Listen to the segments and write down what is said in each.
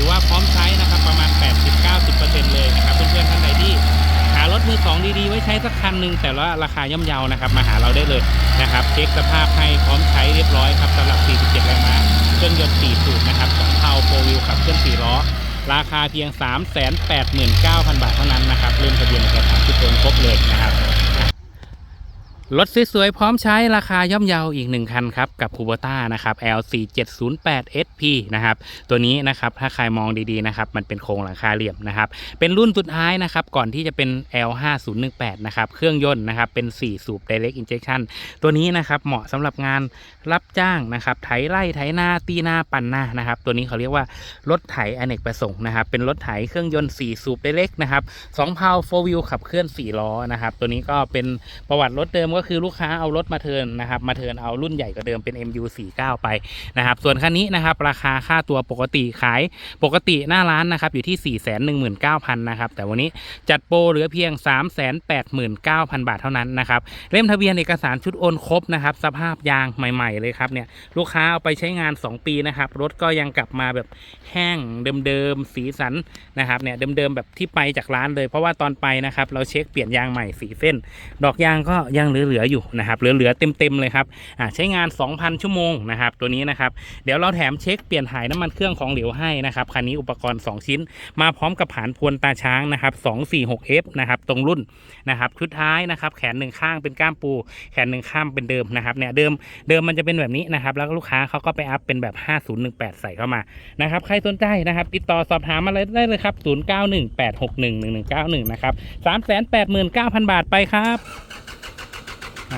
ถือว่าพร้อมใช้นะครับประมาณ 80-90%เลยนะครับเพื่อนๆท่านใดที่หารถมือสองดีๆ ไว้ใช้สักคันหนึ่งแต่ว่าราคาย่อมเยานะครับ มาหาเราได้เลยนะครับเช็คสภาพให้พร้อมใช้เรียบร้อยครับสำหรับ 47 แรงม้าเครื่องยนต์ 4 สูบนะครับสองเทาโฟวิลขับเคลื่อน4ล้อ ราคาเพียง 389,000 บาทเท่านั้นนะครับเริ่มทะเบียนเอกสารทุกคนครบเลยนะครับ รถสวยๆพร้อมใช้ราคาย่อมเยาอีกหนึ่งคันครับกับคูโบต้านะครับ L4708SP นะครับตัวนี้นะครับถ้าใครมองดีๆนะครับมันเป็นโครงหลังคาเหลี่ยมนะครับเป็นรุ่นสุดท้ายนะครับก่อนที่จะเป็น L5018 นะครับเครื่องยนต์นะครับเป็น 4 สูบ Direct Injection ตัวนี้นะครับเหมาะสำหรับงานรับจ้างนะครับไถไร่ไถนาตีนาปั่นนานะครับตัวนี้เขาเรียกว่ารถไถอเนกประสงค์นะครับเป็นรถไถเครื่องยนต์ 4 สูบ Direct นะครับ2เพา4 wheel ขับเคลื่อน4ล้อนะครับตัวนี้ก็เป็นประวัติรถเดิมก็คือลูกค้าเอารถมาเทินนะครับมาเทินเอารุ่นใหญ่กว่าเดิมเป็น MU49 ไปนะครับส่วนคันนี้นะครับราคาค่าตัวปกติขายปกติหน้าร้านนะครับอยู่ที่ 419,000นะครับแต่วันนี้จัดโปรเหลือเพียง 389,000 บาทเท่านั้นนะครับเล่มทะเบียนเอกสารชุดโอนครบนะครับสภาพยางใหม่ ๆ เลยครับเนี่ยลูกค้าเอาไปใช้งาน 2 ปีนะครับรถก็ยังกลับมาแบบแห้งเดิมๆสีสันนะครับเนี่ยเดิมๆแบบที่ไปจากร้านเลย เพราะว่าตอนไปนะครับเราเช็คเปลี่ยนยางใหม่สีเส้น ดอกยางก็ยังเหลือๆออยู่นะครับเหลือๆเต็มๆเลยครับอ่าใช้งาน 2,000 ชั่วโมงนะครับตัวนี้นะครับเดี๋ยวเราแถมเช็คเปลี่ยนถ่ายน้ำมันเครื่องของเหลวให้นะครับคันนี้อุปกรณ์ 2 ชิ้น มาพร้อมกับผานพวนตาช้างนะครับ 246F นะครับตรงรุ่นนะครับชุดท้ายนะครับแขนหนึ่งข้างเป็นก้ามปู แขนหนึ่งข้างเป็นเดิมนะครับเนี่ยเดิมเดิมมันจะเป็นแบบนี้นะครับแล้วลูกค้าเขาก็ไปอัพเป็นแบบ 5018 ใส่เข้ามานะครับใครสนใจนะครับติดต่อสอบถามมาเลยได้เลยครับ0918611191นะครับ389,000 บาทไปครับ เค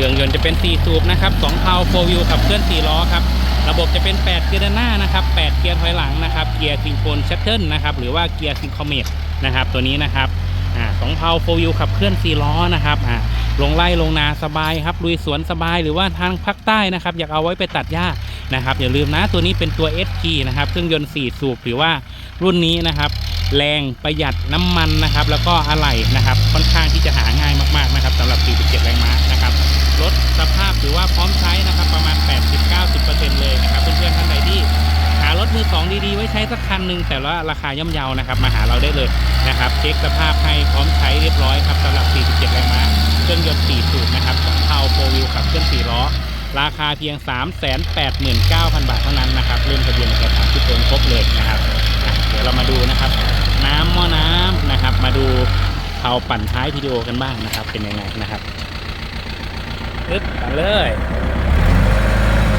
รื่องยนต์จะเป็น 4 สูบนะครับ 2เพาโฟวิวขับเคลื่อน 4 ล้อครับ ระบบจะเป็น 8 เกียร์ด้านหน้านะครับ 8 เกียร์ถอยหลังนะครับ เกียร์ซิงโครนชัตเทิลนะครับ หรือว่าเกียร์ซิงคอมเมตนะครับ ตัวนี้นะครับ อ่าสองเพาโฟวิวขับเคลื่อน 4 ล้อนะครับ อ่า ลงไร่ลงนาสบายครับลุยสวนสบายหรือว่าทางภาคใต้นะครับ อยากเอาไว้ไปตัดหญ้านะครับอย่าลืมนะตัวนี้เป็นตัว SP นะครับเครื่องยนต์ 4 สูบหรือว่ารุ่นนี้นะครับ แรงประหยัดน้ำมันนะครับ แล้วก็อะไหล่นะครับ ค่อนข้างที่จะหาง่ายมากๆนะครับสำหรับ 47 แรงม้านะครับรถสภาพถือว่าพร้อมใช้นะครับ ประมาณ 80-90%เลยนะครับเพื่อนๆท่านใดที่ารถมือสองดีๆ ไว้ใช้สักคันหนึ่งแต่ว่าราคาย่อมเยานะครับ มาหาเราได้เลยนะครับ เช็คสภาพให้พร้อมใช้เรียบร้อยครับสำหรับ 47 แรงม้า เครื่องยนต์ 4 สูบนะครับสองเทาโฟวิลขับเคลื่อน4ล้อ ราคาเพียง 389,000 บาทเท่านั้นนะครับเริ่มทะเบียนเอกสารทุกคนครบเลยนะครับ เดี๋ยวเรามาดูนะครับ น้ำหม้อน้ำนะครับ มาดูเทาปั่นท้ายวิดีโอกันบ้างนะครับ เป็นยังไงนะครับปึ๊บไปเลย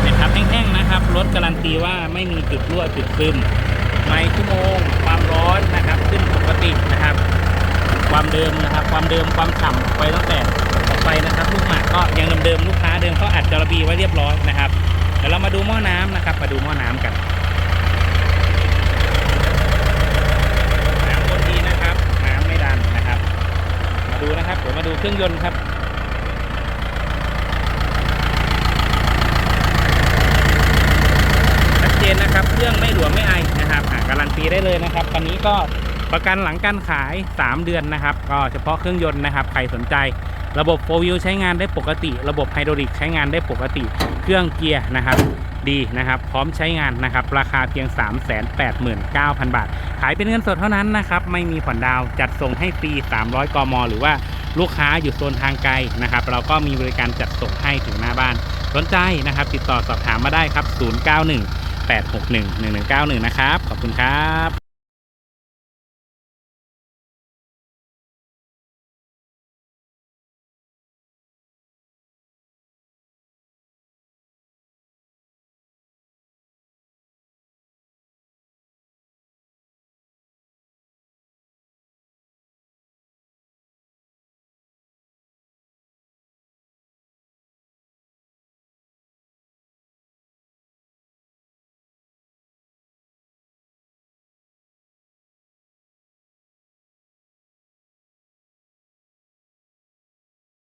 เป็นทับแห้งๆนะครับ รถ การันตีว่าไม่มีจุดรั่วจุดซึมไม่ชั่วโมง ความร้อนนะครับ ขึ้นปกตินะครับ ความเดิมนะครับ ความเดิมความฉ่ำไปตั้งแต่ออกไปนะครับลูกหมากก็ยังเดิมๆลูกค้าเดิมเขาอัดจระบีไว้เรียบร้อยนะครับเดี๋ยวเรามาดูหม้อน้ำนะครับ มาดูหม้อน้ำกันน้ำวนดีนะครับ น้ำไม่ดันนะครับ มาดูนะครับเดี๋ยวมาดูเครื่องยนต์ครับ ชัด เครื่องไม่หลวมไม่ไอนะครับการันตีได้เลยนะครับคันนี้ก็ประกันหลังการขาย 3 เดือนนะครับ ก็เฉพาะเครื่องยนต์นะครับใครสนใจ ระบบโฟวิวใช้งานได้ปกติ ระบบไฮดรอลิกใช้งานได้ปกติ เครื่องเกียร์นะครับดีนะครับ พร้อมใช้งานนะครับ ราคาเพียง 389,000 บาท ขายเป็นเงินสดเท่านั้นนะครับ ไม่มีผ่อนดาวจัดส่งให้ฟรี 300 กม หรือว่าลูกค้าอยู่โซนทางไกลนะครับ เราก็มีบริการจัดส่งให้ถึงหน้าบ้าน สนใจนะครับ ติดต่อสอบถามมาได้ครับ 091 861 1191 นะครับ ขอบคุณครับ